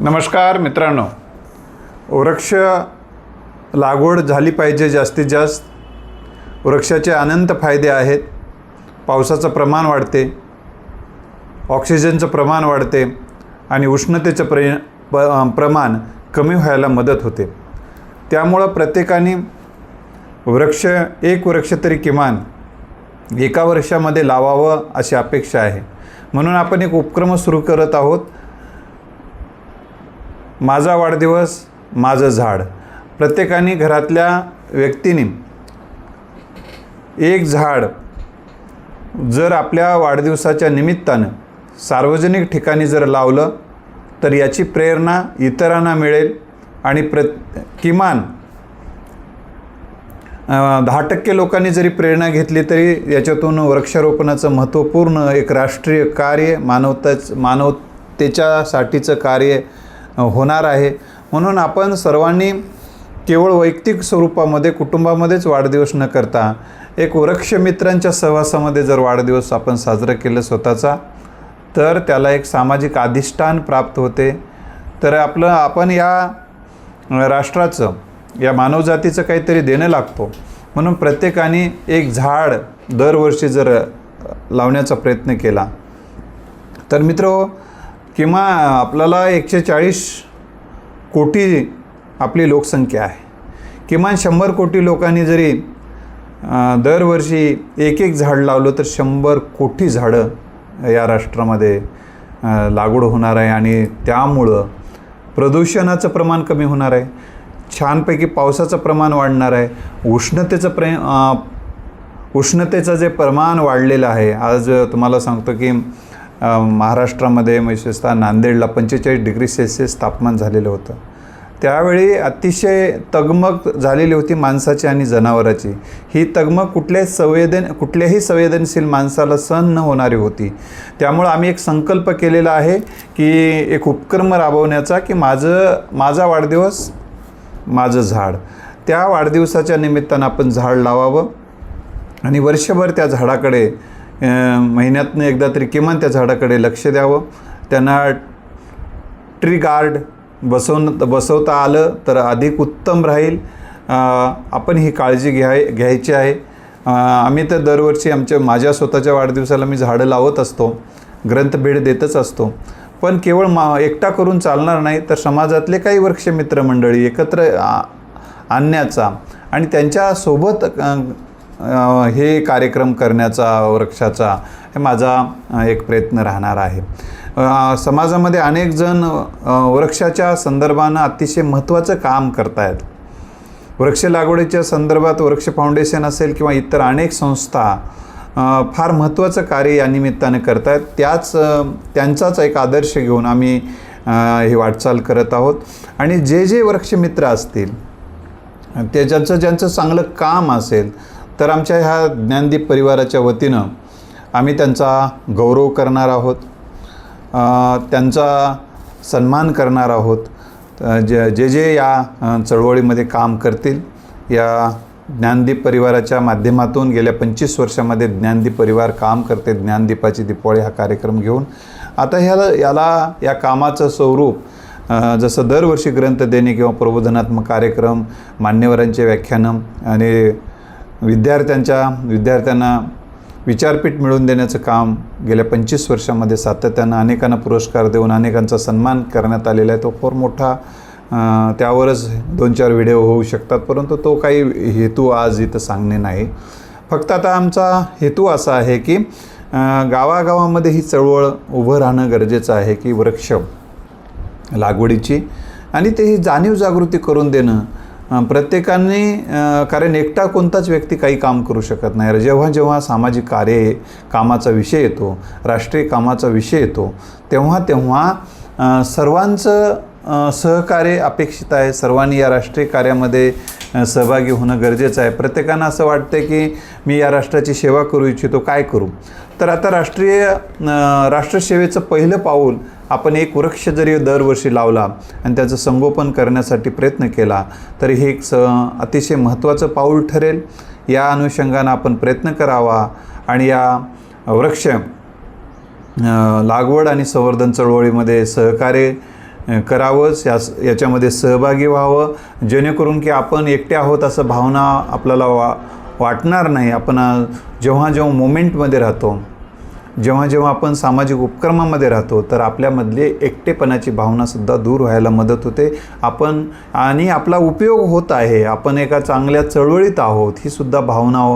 नमस्कार मित्रांनो. वृक्ष लागवड झाली पाहिजे जास्तीत जास्त. वृक्षाचे अनंत फायदे आहेत. पावसाचं प्रमाण वाढते. ऑक्सिजनचं प्रमाण वाढते. आणि उष्णतेचं प्रे प प्रमाण कमी व्हायला मदत होते. त्यामुळं प्रत्येकाने वृक्ष एक वृक्ष तरी किमान एका वर्षामध्ये लावावं अशी अपेक्षा आहे. म्हणून आपण एक उपक्रम सुरू करत आहोत. माझा वाढदिवस माझं झाड. प्रत्येकाने घरातल्या व्यक्तीने एक झाड जर आपल्या वाढदिवसाच्या निमित्तानं सार्वजनिक ठिकाणी जर लावलं तर याची प्रेरणा इतरांना मिळेल आणि प्र किमान दहा टक्के लोकांनी जरी प्रेरणा घेतली तरी याच्यातून वृक्षारोपणाचं महत्त्वपूर्ण एक राष्ट्रीय कार्य मानवताच मानवतेच्यासाठीचं कार्य होणार आहे. म्हणून आपण सर्वांनी केवळ वैयक्तिक स्वरूपामध्ये कुटुंबामध्येच वाढदिवस न करता एक वृक्षमित्रांच्या सहवासामध्ये जर वाढदिवस आपण साजरा केलं स्वतःचा तर त्याला एक सामाजिक अधिष्ठान प्राप्त होते. तर आपलं आपण या राष्ट्राचं या मानवजातीचं काहीतरी देणं लागतो. म्हणून प्रत्येकाने एक झाड दरवर्षी जर लावण्याचा प्रयत्न केला. तर मित्र किंवा आपल्याला एकशे चाळीस कोटी आपली लोकसंख्या आहे. किमान शंभर कोटी लोकांनी जरी दरवर्षी एक एक झाड लावलं तर शंभर कोटी झाडं या राष्ट्रामध्ये लागवड होणार आहे आणि त्यामुळं प्रदूषणाचं प्रमाण कमी होणार आहे. छानपैकी पावसाचं प्रमाण वाढणार आहे. उष्णतेचं प्रे उष्णतेचं जे प्रमाण वाढलेलं आहे आज तुम्हाला सांगतो की महाराष्ट्रामध्ये विशेषतः नांदेडला पंचेचाळीस डिग्री सेल्सिअस तापमान झालेलं होतं. त्यावेळी अतिशय तगमग झालेली होती माणसाची आणि जनावराची. ही तगमग कुठल्याही संवेदन कुठल्याही संवेदनशील माणसाला सहन न होणारी होती. त्यामुळं आम्ही एक संकल्प केलेला आहे की एक उपक्रम राबवण्याचा की माझं माझा वाढदिवस माझं झाड. त्या वाढदिवसाच्या निमित्तानं आपण झाड लावावं आणि वर्षभर त्या झाडाकडे महिन्यातनं एकदा तरी किमान त्या झाडाकडे लक्ष द्यावं. त्यांना ट्री गार्ड बसवून बसवता आलं तर अधिक उत्तम राहील. आपण ही काळजी घ्याय घ्यायची आहे. आम्ही तर दरवर्षी आमच्या माझ्या स्वतःच्या वाढदिवसाला मी झाडं लावत असतो. ग्रंथ भेट देतच असतो. पण केवळ मा एकटा करून चालणार नाही तर समाजातले काही वृक्षमित्र मंडळी एकत्र आ- आणण्याचा आणि त्यांच्यासोबत हे कार्यक्रम करण्याचा वृक्षाचा हे माझा एक प्रयत्न राहणार आहे. समाजामध्ये अनेक जण वृक्षाच्या संदर्भानं अतिशय महत्त्वाचं काम करतायत. वृक्ष लागवडीच्या संदर्भात वृक्ष फाउंडेशन असेल किंवा इतर अनेक संस्था फार महत्त्वाचं कार्य या निमित्तानं करत आहेत त्याच त्यांचाच एक आदर्श घेऊन आम्ही ही वाटचाल करत आहोत. आणि जे जे वृक्षमित्र असतील ते ज्यांचं ज्यांचं चांगलं काम असेल तर आमच्या ह्या ज्ञानदीप परिवाराच्या वतीनं आम्ही त्यांचा गौरव करणार आहोत. त्यांचा सन्मान करणार आहोत. जे जे जे या चळवळीमध्ये काम करतील या ज्ञानदीप परिवाराच्या माध्यमातून गेल्या पंचवीस वर्षामध्ये ज्ञानदीप परिवार काम करते ज्ञानदीपाची दीपावळी हा कार्यक्रम घेऊन. आता ह्याला याला या कामाचं स्वरूप जसं दरवर्षी ग्रंथ देणे किंवा प्रबोधनात्मक कार्यक्रम मान्यवरांचे व्याख्यानं आणि विद्यार्थ्यांच्या विद्यार्थ्यांना विचारपीठ मिळवून देण्याचं काम गेल्या पंचवीस वर्षामध्ये सातत्यानं अनेकांना पुरस्कार देऊन अनेकांचा सन्मान करण्यात आलेला आहे. तो फार मोठा त्यावरच दोन चार व्हिडिओ होऊ शकतात परंतु तो काही हेतू आज इथं सांगणे नाही. फक्त आता आमचा हेतू असा आहे की गावागावामध्ये ही चळवळ उभं राहणं गरजेचं आहे की वृक्ष लागवडीची आणि ते ही जाणीव जागृती करून देणं प्रत्येकाने कारण एकटा कोणताच व्यक्ती काही काम करू शकत नाही. जेव्हा जेव्हा सामाजिक कार्य कामाचा विषय येतो राष्ट्रीय कामाचा विषय येतो तेव्हा तेव्हा सर्वांचं सहकार्य अपेक्षित आहे. सर्वांनी या राष्ट्रीय कार्यामध्ये सहभागी होणं गरजेचं आहे. प्रत्येकानं असं वाटतं की मी या राष्ट्राची सेवा करू इच्छितो काय करू? तर आता राष्ट्रीय राष्ट्रसेवेचं पहिलं पाऊल आपण एक वृक्ष जरी दरवर्षी लावला आणि त्याचं संगोपन करण्यासाठी प्रयत्न केला तरी हे एक स अतिशय महत्त्वाचं पाऊल ठरेल. या अनुषंगानं आपण प्रयत्न करावा आणि या वृक्ष लागवड आणि संवर्धन चळवळीमध्ये सहकार्य करावंच यास याच्यामध्ये सहभागी व्हावं जेणेकरून की आपण एकटे आहोत असं भावना आपल्याला वा वाटणार नाही. आपण जेव्हा जेव्हा मोमेंटमध्ये राहतो जेव्हा जेव्हा आपण सामाजिक उपक्रमामध्ये राहतो तर आपल्यामधली एकटेपणाची भावनासुद्धा दूर व्हायला मदत होते. आपण आणि आपला उपयोग होत आहे. आपण एका चांगल्या चळवळीत आहोत ही सुद्धा भावना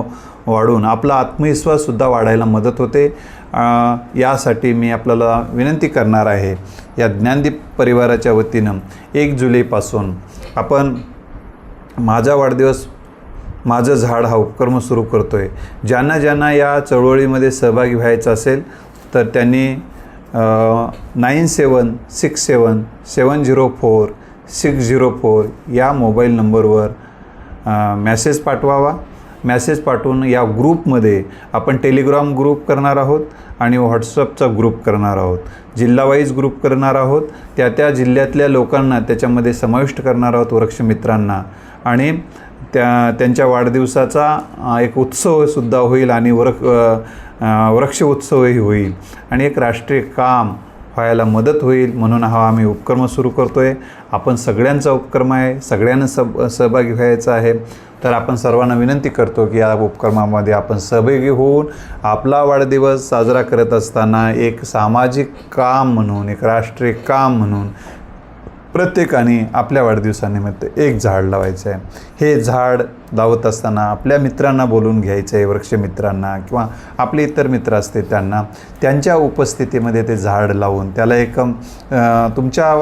वाढून आपला आत्मविश्वाससुद्धा वाढायला मदत होते. यासाठी मी आपल्याला विनंती करणार आहे या ज्ञानदीप परिवाराच्या वतीनं एक जुलैपासून आपण माझा वाढदिवस माझं झाड हा उपक्रम सुरू करतो आहे ज्यांना ज्यांना या चळवळीमध्ये सहभागी व्हायचं असेल तर त्यांनी nine seven six seven seven zero four six zero four या मोबाईल नंबरवर मॅसेज पाठवावा. मॅसेज पाठवून या ग्रुपमध्ये आपण टेलिग्राम ग्रुप करणार आहोत आणि व्हॉट्सअपचा ग्रुप करणार आहोत. जिल्हावाईज ग्रुप करणार आहोत. त्या त्या जिल्ह्यातल्या लोकांना त्याच्यामध्ये समाविष्ट करणार आहोत वृक्षमित्रांना आणि त्या त्यांच्या वाढदिवसाचा एक उत्सवसुद्धा होईल आणि वृक्ष वृक्ष उत्सवही होईल. आणि एक राष्ट्रीय काम व्हायला मदत होईल म्हणून हा आम्ही उपक्रम सुरू करतो आहे आपण सगळ्यांचा उपक्रम आहे सगळ्यांना सब सहभागी व्हायचा आहे. तर आपण सर्वांना विनंती करतो की या उपक्रमामध्ये आपण सहभागी होऊन आपला वाढदिवस साजरा करत असताना एक सामाजिक काम म्हणून एक राष्ट्रीय काम म्हणून प्रत्येकाने आपल्या वाढदिवसानिमित्त एक झाड लावायचं आहे. हे झाड लावत असताना आपल्या मित्रांना बोलून घ्यायचं आहे वृक्षमित्रांना किंवा आपले इतर मित्र असते त्यांना. त्यांच्या उपस्थितीमध्ये ते झाड लावून त्याला एक तुमच्या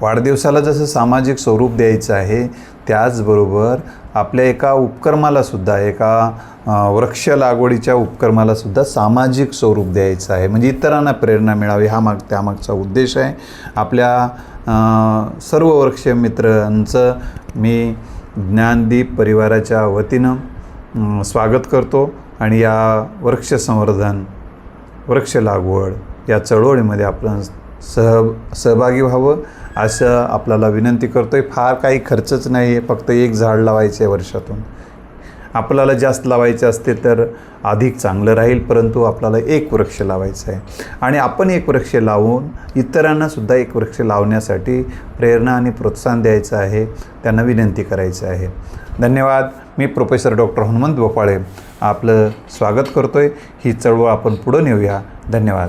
वाढदिवसाला जसं सामाजिक स्वरूप द्यायचं आहे त्याचबरोबर आपल्या एका उपक्रमालासुद्धा एका वृक्ष लागवडीच्या उपक्रमालासुद्धा सामाजिक स्वरूप द्यायचं आहे. म्हणजे इतरांना प्रेरणा मिळावी हा माग त्यामागचा उद्देश आहे. आपल्या सर्व वृक्ष मित्रांचं मी ज्ञानदीप परिवाराच्या वतीनं स्वागत करतो. आणि या वृक्ष संवर्धन वृक्ष लागवड या चळवळीमध्ये आपण सह सहभागी व्हावं. असं आपल्याला विनंती करतो आहे फार काही खर्चच नाही आहे. फक्त एक झाड लावायचे आहे वर्षातून. आपल्याला जास्त लावायचे असते तर अधिक चांगलं राहील परंतु आपल्याला एक वृक्ष लावायचं आहे. आणि आपण एक वृक्ष लावून इतरांनासुद्धा एक वृक्ष लावण्यासाठी प्रेरणा आणि प्रोत्साहन द्यायचं आहे. त्यांना विनंती करायचं आहे. धन्यवाद. मी प्रोफेसर डॉक्टर हनुमंत भोपाळे आपलं स्वागत करतो आहे ही चळवळ आपण पुढं नेऊया. धन्यवाद.